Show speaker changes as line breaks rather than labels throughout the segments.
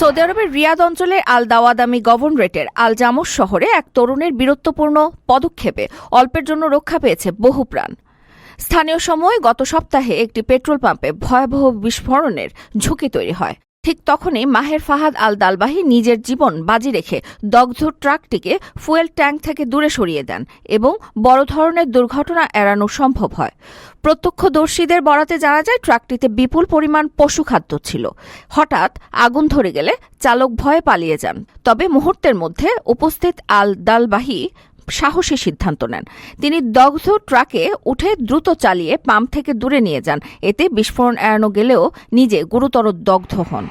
Saudi আরবের রিয়াদ অঞ্চলের আল দাওয়াদামি গভর্নরেটের আল germs শহরে এক তরুণের বীরত্বপূর্ণ পদক্ষেপে অল্পের জন্য রক্ষা পেয়েছে বহু প্রাণ। স্থানীয় সময় গত সপ্তাহে একটি পেট্রোল পাম্পে ভয়াবহ বিস্ফোরণের ঝুঁকি তৈরি হয়। ঠিক তখনই মাহের ফাহাদ আল দালবাহি নিজের জীবন বাজি রেখে দগ্ধ ট্রাকটিকে ফুয়েল ট্যাঙ্ক থেকে দূরে সরিয়ে দেন এবং বড় ধরনের দুর্ঘটনা এড়ানো সম্ভব হয়। প্রত্যক্ষদর্শীদের বরাতে জানা যায়, ট্রাকটিতে বিপুল পরিমাণ পশু খাদ্য ছিল। হঠাৎ আগুন ধরে গেলে চালক ভয়ে পালিয়ে যান। তবে মুহূর্তের মধ্যে উপস্থিত আল দালবাহি সাহসী সিদ্ধান্ত নেন। তিনি দগ্ধ ট্রাকে উঠে দ্রুত চালিয়ে পাম্প থেকে দূরে নিয়ে যান। এতে বিস্ফোরণ এড়ানো গেলেও নিজে গুরুতর দগ্ধ হন।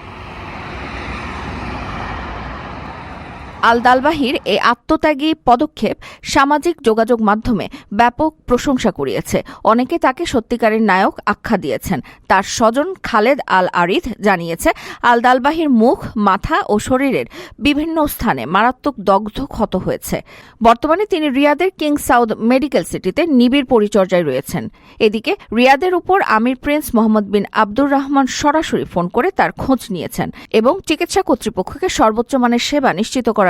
আল দালবাহির এই আত্মত্যাগী পদক্ষেপ সামাজিক যোগাযোগ মাধ্যমে ব্যাপক প্রশংসা কুড়িয়েছে। অনেকে তাকে সত্যিকারের নায়ক আখ্যা দিয়েছেন। তার স্বজন খালেদ আল আরিদ জানিয়েছে আল দালবাহির মুখ, মাথা ও শরীরের বিভিন্ন স্থানে মারাত্মক দগ্ধ ক্ষত হয়েছে। বর্তমানে তিনি রিয়াদের কিং সাউদ মেডিকেল সিটিতে নিবিড় পরিচর্যায় রয়েছেন। এদিকে রিয়াদের উপর আমির prince Mohammad bin Abdur Rahman সরাসরি ফোন করে তার খোঁজ নিয়েছেন এবং চিকিৎসা কর্তৃপক্ষকে সর্বোচ্চ মানের সেবা নিশ্চিত